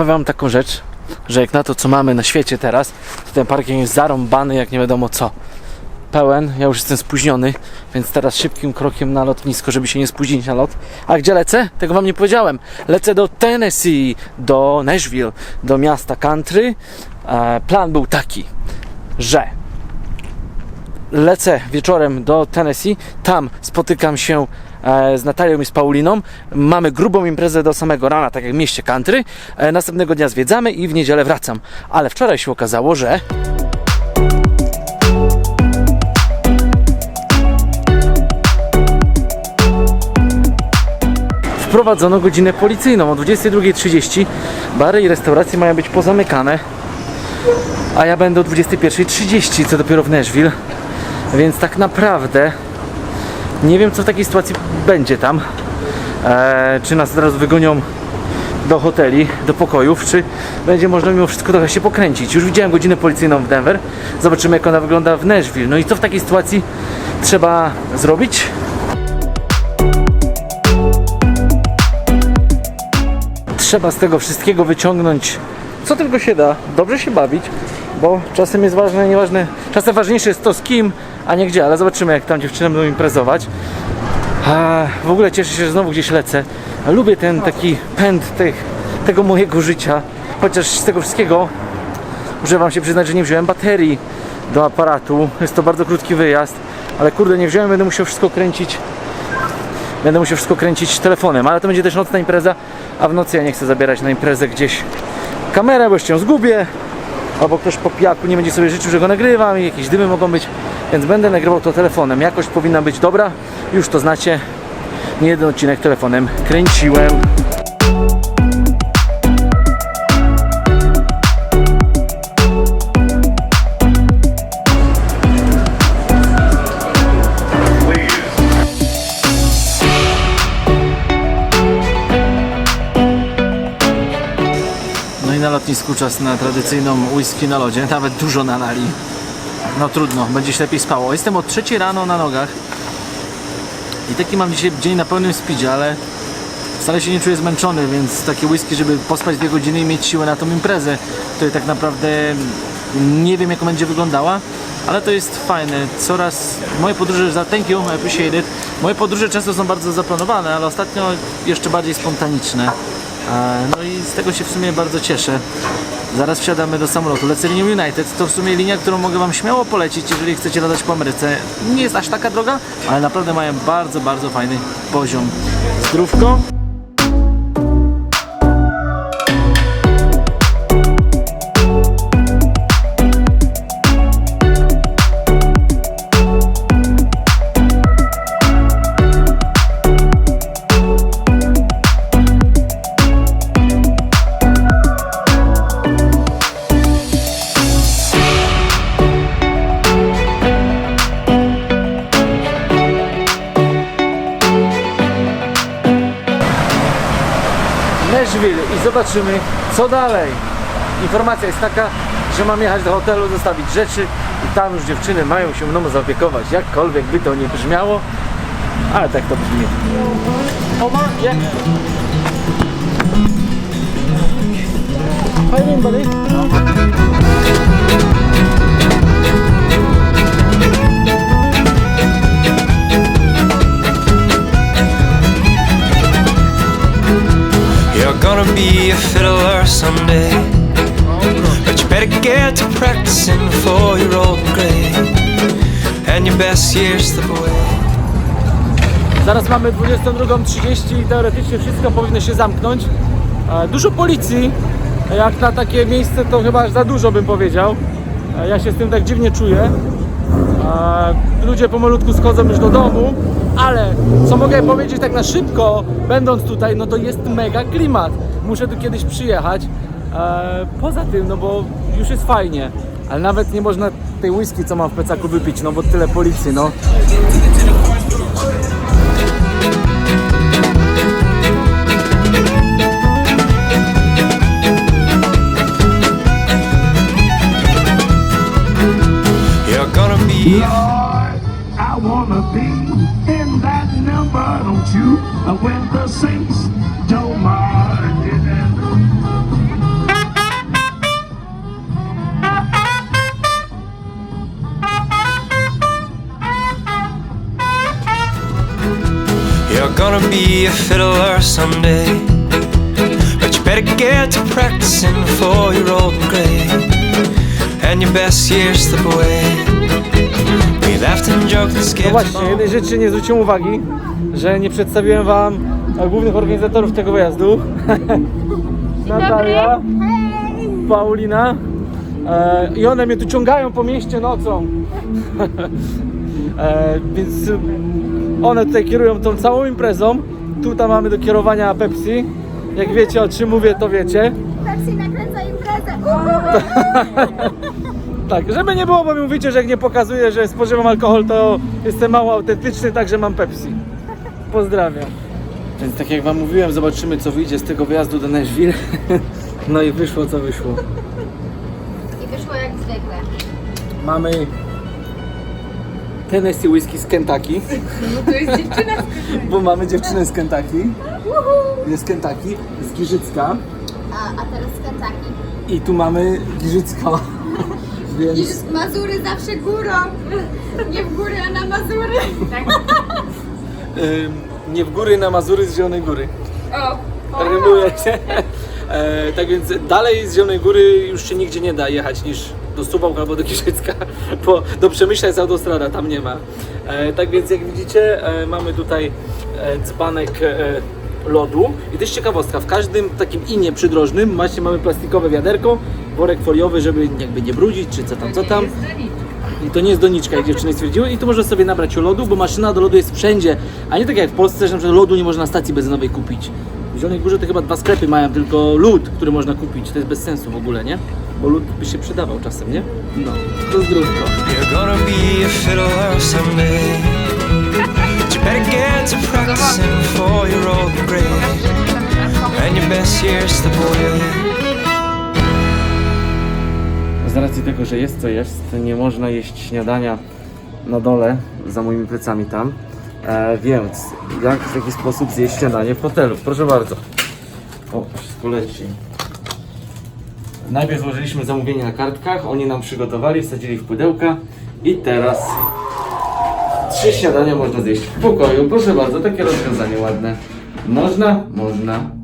powiem wam taką rzecz, że jak na to, co mamy na świecie teraz, to ten parking jest zarąbany jak nie wiadomo co. Pełen, ja już jestem spóźniony, więc teraz szybkim krokiem na lotnisko, żeby się nie spóźnić na lot. A gdzie lecę? Tego wam nie powiedziałem. Lecę do Tennessee, do Nashville, do miasta country. E, plan był taki, że lecę wieczorem do Tennessee, tam spotykam się z Natalią i z Pauliną. Mamy grubą imprezę do samego rana, tak jak w mieście country. E, następnego dnia zwiedzamy i w niedzielę wracam. Ale wczoraj się okazało, że wprowadzono godzinę policyjną o 22.30. Bary i restauracje mają być pozamykane, a ja będę o 21.30, co dopiero w Nashville. Więc tak naprawdę nie wiem, co w takiej sytuacji będzie tam. Eee, czy nas zaraz wygonią do hoteli, do pokojów, czy będzie można mimo wszystko trochę się pokręcić. Już widziałem godzinę policyjną w Denver. Zobaczymy, jak ona wygląda w Nashville. No i co w takiej sytuacji trzeba zrobić? trzeba z tego wszystkiego wyciągnąć co tylko się da, dobrze się bawić, bo czasem jest ważne, nieważne, czasem ważniejsze jest to z kim, a nie gdzie, ale zobaczymy jak tam dziewczyny będą imprezować. A, w ogóle cieszę się, że znowu gdzieś lecę. Lubię ten taki pęd tych, tego mojego życia, chociaż z tego wszystkiego muszę wam się przyznać, że nie wziąłem baterii do aparatu. Jest to bardzo krótki wyjazd, ale kurde nie wziąłem, będę musiał wszystko kręcić Będę musiał wszystko kręcić telefonem, ale to będzie też nocna impreza, a w nocy ja nie chcę zabierać na imprezę gdzieś kamerę, bo jeszcze ją zgubię, albo ktoś po pijaku nie będzie sobie życzył, że go nagrywam i jakieś dymy mogą być, więc będę nagrywał to telefonem. Jakość powinna być dobra, już to znacie. Nie jeden odcinek telefonem kręciłem. No na lotnisku czas na tradycyjną whisky na lodzie, nawet dużo nalali. No trudno, będzie się lepiej spało. Jestem od trzeciej rano na nogach i taki mam dzisiaj dzień na pełnym speedzie, ale wcale się nie czuję zmęczony, więc takie whisky, żeby pospać dwie godziny i mieć siłę na tą imprezę, to tak naprawdę nie wiem jak będzie wyglądała, ale to jest fajne. Coraz moje podróże, za thank you, I appreciate it. Moje podróże często są bardzo zaplanowane, ale ostatnio jeszcze bardziej spontaniczne. No i z tego się w sumie bardzo cieszę. Zaraz wsiadamy do samolotu. Lecę linią United. To w sumie linia, którą mogę Wam śmiało polecić, jeżeli chcecie latać po Ameryce. Nie jest aż taka droga, ale naprawdę mają bardzo, bardzo fajny poziom. Zdrówko. Zobaczymy co dalej. Informacja jest taka, że mam jechać do hotelu, zostawić rzeczy i tam już dziewczyny mają się mną zaopiekować, jakkolwiek by to nie brzmiało, ale tak to brzmi. Oma, jak? Fajnie, buddy. Fiddler someday. But you better get to practicing old and your best years. Zaraz mamy 22.30 i teoretycznie wszystko powinno się zamknąć. E, Dużo policji, jak na takie miejsce to chyba za dużo bym powiedział. E, Ja się z tym tak dziwnie czuję. E, Ludzie pomalutku schodzą już do domu, ale co mogę powiedzieć tak na szybko, będąc tutaj, no to jest mega klimat. Muszę tu kiedyś przyjechać. E, Poza tym, no bo już jest fajnie, ale nawet nie można tej whisky, co mam w plecaku wypić, no bo tyle policji, no. but don't you? When the saints don't mind it. You're gonna be a fiddler someday But you better get to practicing for your old grave And your best years slip away. We laughed and joked and No właśnie, jednej rzeczy nie zwróciłem uwagi, że nie przedstawiłem wam głównych organizatorów tego wyjazdu. Natalia, Paulina e, i one mnie tu ciągają po mieście nocą. e, więc one tutaj kierują tą całą imprezą. Tutaj mamy do kierowania Pepsi. Jak wiecie o czym mówię, to wiecie. Pepsi nakręca imprezę. Tak, żeby nie było, bo mi mówicie, że jak nie pokazuję, że spożywam alkohol, to jestem mało autentyczny, także mam Pepsi. Pozdrawiam. Więc tak jak wam mówiłem, zobaczymy co wyjdzie z tego wyjazdu do Nashville. No i wyszło co wyszło. I wyszło jak zwykle. Mamy Tennessee Whiskey z Kentucky. No to jest dziewczyna Bo mamy dziewczynę z Kentucky. Jest Kentucky, z Giżycka. a, a teraz z Kentucky. I tu mamy Giżycka. I Więc Mazury zawsze górą. Nie w góry, a na Mazury. Tak. nie w góry na Mazury z Zielonej Góry. O. Rymuje się. E, tak więc dalej z Zielonej Góry już się nigdzie nie da jechać niż do Suwałk albo do Kiszycka, bo do Przemyśla jest autostrada, tam nie ma. E, tak więc jak widzicie e, mamy tutaj e, dzbanek e, lodu i to jest ciekawostka, w każdym takim inie przydrożnym macie, mamy plastikowe wiaderko, worek foliowy, żeby jakby nie brudzić, czy co tam, co tam. I to nie jest doniczka, jak dziewczyny stwierdziły. I tu można sobie nabrać lodu, bo maszyna do lodu jest wszędzie. A nie tak jak w Polsce, że na przykład lodu nie można na stacji benzynowej kupić. W Zielonej Górze to chyba dwa sklepy mają tylko lód, który można kupić. To jest bez sensu w ogóle, nie? Bo lód by się przydawał czasem, nie? No, to zdrówko. You're to and your best years slip away. Racji tego, że jest co jest, nie można jeść śniadania na dole, za moimi plecami tam. E, więc jak w jaki sposób zjeść śniadanie w hotelu? Proszę bardzo. O, wszystko leci. Najpierw złożyliśmy zamówienie na kartkach, oni nam przygotowali, wsadzili w pudełka i teraz trzy śniadania można zjeść w pokoju. Proszę bardzo, takie rozwiązanie ładne. Można? Można.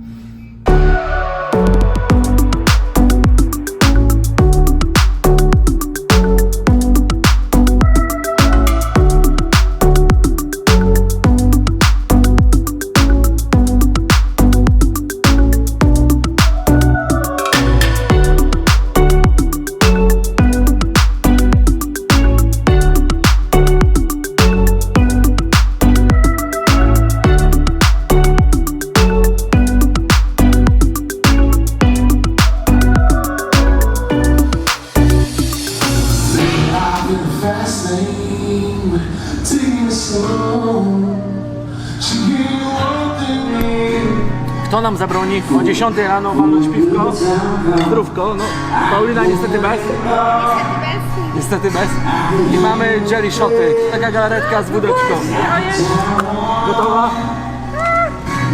Slow. She gave me thing, Kto nam zabroni o 10 rano walnąć piwko? Zdrówko, no Paulina niestety bez. Niestety bez. I mamy jelly shoty. Taka galaretka z wódeczką. Gotowa?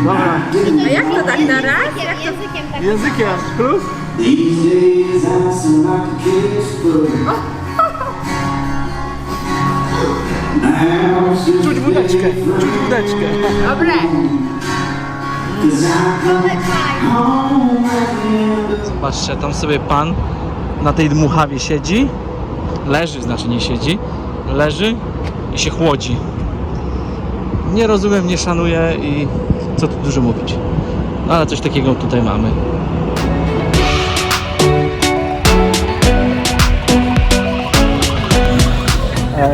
Dobra. A jak to tak na raz? Językiem tak. Językiem. Plus? These days I seem like a kid's foot. At the end of Zobaczcie, tam sobie pan na tej dmuchawie siedzi. Leży, znaczy nie siedzi. Leży i się chłodzi. Nie rozumiem, nie szanuję i co tu dużo mówić. No ale coś takiego tutaj mamy.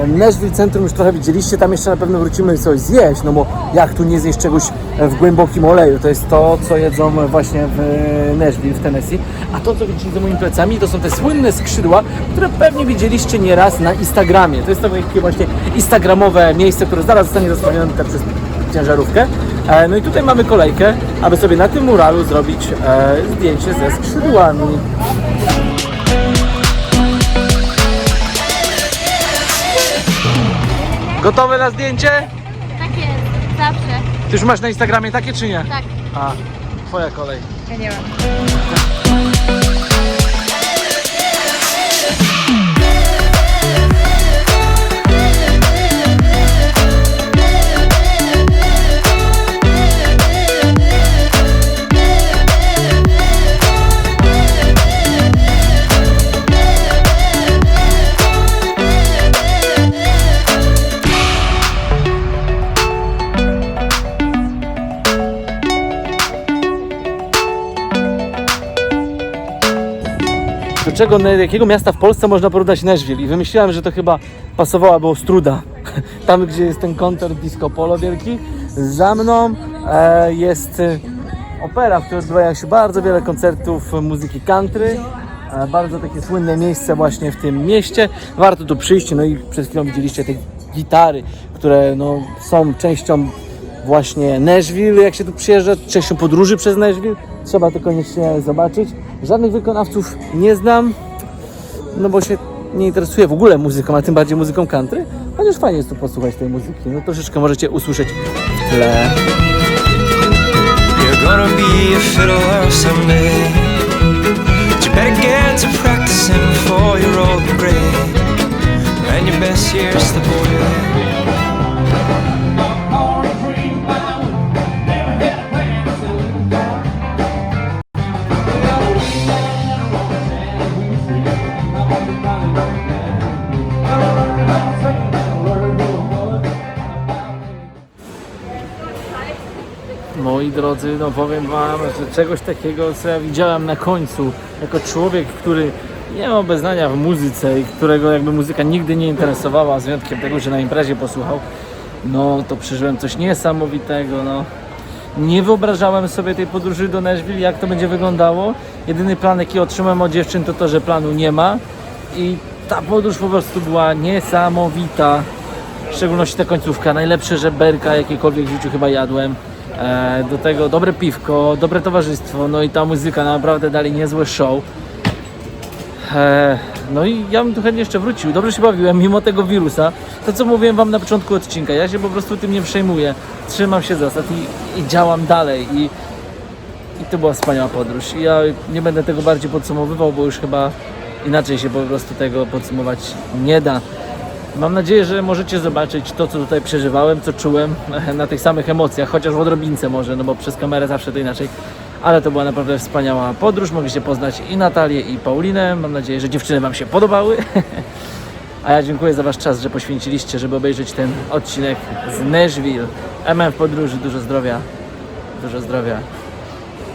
Nashville Centrum już trochę widzieliście, tam jeszcze na pewno wrócimy coś zjeść, no bo jak tu nie zjeść czegoś w głębokim oleju, to jest to, co jedzą właśnie w Nashville, w Tennessee. A to, co widzicie za moimi plecami, to są te słynne skrzydła, które pewnie widzieliście nieraz na Instagramie. To jest to takie właśnie instagramowe miejsce, które zaraz zostanie zasłonięte przez ciężarówkę. E, No i tutaj mamy kolejkę, aby sobie na tym muralu zrobić e, zdjęcie ze skrzydłami. Gotowe na zdjęcie? Tak jest. Zawsze. Ty już masz na Instagramie takie czy nie? Tak. A, twoja kolej. Ja nie mam. Czego, jakiego miasta w Polsce można porównać Nashville i wymyśliłem, że to chyba pasowałaby Ostruda. Tam, gdzie jest ten koncert Disco Polo wielki. Za mną e, jest e, opera, w której odbywają się bardzo wiele koncertów muzyki country. E, Bardzo takie słynne miejsce właśnie w tym mieście. Warto tu przyjść, no i przed chwilą widzieliście te gitary, które no, są częścią właśnie Nashville, jak się tu przyjeżdża, częścią podróży przez Nashville. Trzeba to koniecznie zobaczyć. Żadnych wykonawców nie znam, no bo się nie interesuję w ogóle muzyką, a tym bardziej muzyką country. Chociaż fajnie jest tu posłuchać tej muzyki. No troszeczkę możecie usłyszeć w tle. You're gonna be a fiddler someday. But you better get to practicing for your old and gray. And your best years slip away. Drodzy, no powiem Wam, że czegoś takiego, co ja widziałem na końcu, jako człowiek, który nie ma obeznania w muzyce i którego jakby muzyka nigdy nie interesowała, z wyjątkiem tego, że na imprezie posłuchał, no to przeżyłem coś niesamowitego, no. Nie wyobrażałem sobie tej podróży do Nashville, jak to będzie wyglądało. Jedyny plan, jaki otrzymałem od dziewczyn, to to, że planu nie ma. I ta podróż po prostu była niesamowita. W szczególności ta końcówka. Najlepsze żeberka, jakiekolwiek w życiu chyba jadłem. E, do tego dobre piwko, dobre towarzystwo, no i ta muzyka naprawdę dali niezłe show. E, no i ja bym tu chętnie jeszcze wrócił. Dobrze się bawiłem, mimo tego wirusa. To co mówiłem wam na początku odcinka, ja się po prostu tym nie przejmuję. Trzymam się zasad i, i działam dalej. I, I to była wspaniała podróż. I ja nie będę tego bardziej podsumowywał, bo już chyba inaczej się po prostu tego podsumować nie da. Mam nadzieję, że możecie zobaczyć to, co tutaj przeżywałem, co czułem na tych samych emocjach, chociaż w odrobince może, no bo przez kamerę zawsze to inaczej. Ale to była naprawdę wspaniała podróż. Mogliście poznać i Natalię, i Paulinę. Mam nadzieję, że dziewczyny Wam się podobały. A ja dziękuję za Wasz czas, że poświęciliście, żeby obejrzeć ten odcinek z Nashville. MM w podróży, dużo zdrowia, dużo zdrowia